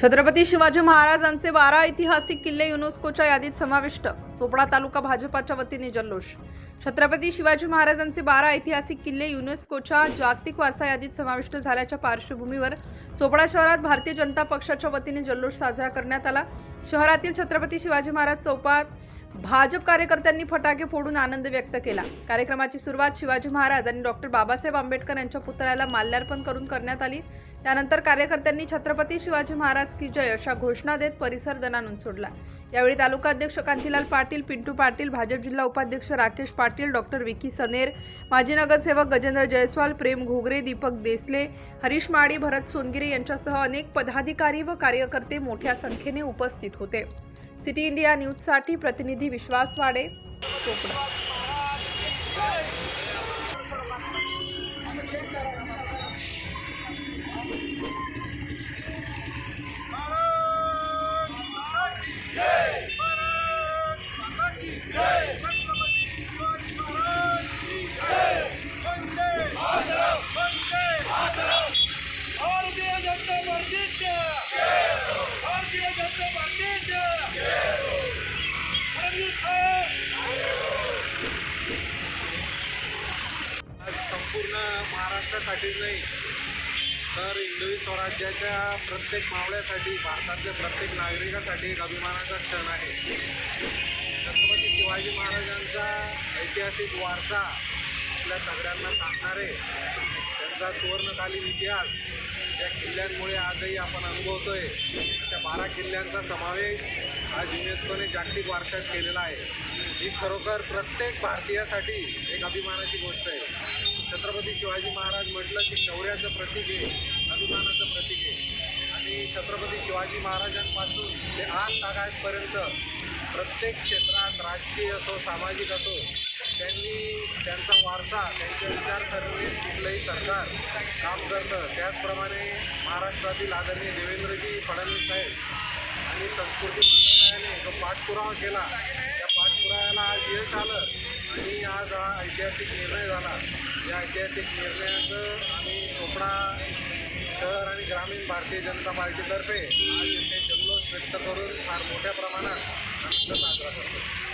छत्रपती शिवाजी महाराजांचे बारा ऐतिहासिक किल्ले युनेस्कोच्या यादीत समाविष्ट. चोपडा तालुका भाजपाच्या वतीने जल्लोष. छत्रपती शिवाजी महाराजांचे बारा ऐतिहासिक किल्ले युनेस्कोच्या जागतिक वारसा यादीत समाविष्ट झाल्याच्या पार्श्वभूमीवर चोपडा शहरात भारतीय जनता पक्षाच्या वतीने जल्लोष साजरा करण्यात आला. शहरातील छत्रपती शिवाजी महाराज चौपात भाजप कार्यकर्त्यांनी फटाके फोडून आनंद व्यक्त केला. कार्यक्रमाची सुरुवात शिवाजी महाराज आणि डॉक्टर बाबासाहेब आंबेडकर यांच्या पुतळ्याला माल्यार्पण करून करण्यात आली. त्यानंतर कार्यकर्त्यांनी छत्रपती शिवाजी महाराज की जय अशा घोषणा देत परिसर जनानून सोडला. यावेळी तालुका अध्यक्ष कांतीलाल पाटील पिंटू पाटील भाजप जिल्हा उपाध्यक्ष राकेश पाटील डॉक्टर विकी सनेर माजी नगरसेवक गजेंद्र जयस्वाल प्रेम घोगरे दीपक देसले हरीश माळी भरत सोनगिरे यांच्यासह अनेक पदाधिकारी व कार्यकर्ते मोठ्या संख्येने उपस्थित होते. सिटी इंडिया न्यूजसाठी प्रतिनिधी विश्वास वाडे चोपडा भारतीय महाराष्ट्रासाठीच नाही तर हिंदवी स्वराज्याच्या प्रत्येक मावळ्यासाठी भारतातल्या प्रत्येक नागरिकासाठी एक अभिमानाचा क्षण आहे. छत्रपती शिवाजी महाराजांचा ऐतिहासिक वारसा आपल्या सगळ्यांना सांगणारे त्यांचा सुवर्णकालीन इतिहास या किल्ल्यांमुळे आजही आपण अनुभवतोय. अशा बारा किल्ल्यांचा समावेश आज युनेस्कोने जागतिक वारशात केलेला आहे. ही खरोखर प्रत्येक भारतीयासाठी एक अभिमानाची गोष्ट आहे. छत्रपती शिवाजी महाराज म्हटलं की शौर्याचं प्रतीक आहे अभिमानाचं प्रतीक आहे. आणि छत्रपती शिवाजी महाराजांपासून ते आज तागायतपर्यंत प्रत्येक क्षेत्रात राजकीय असो सामाजिक असो त्यांनी त्यांचा वारसा त्यांच्या विचारसरणीत कुठलंही सरकार काम करतं. त्याचप्रमाणे महाराष्ट्रातील आदरणीय देवेंद्रजी फडणवीस साहेब आणि संस्कृती मंत्रालयाने जो पाठपुरावा केला त्या पाठपुराव्याला आज यश आलं. आणि आज हा ऐतिहासिक निर्णय झाला. या ऐतिहासिक निर्णयाचं आम्ही चोपडा शहर आणि ग्रामीण भारतीय जनता पार्टीतर्फे आज इथे जल्लोष व्यक्त करून फार मोठ्या प्रमाणात आनंद साजरा करतो.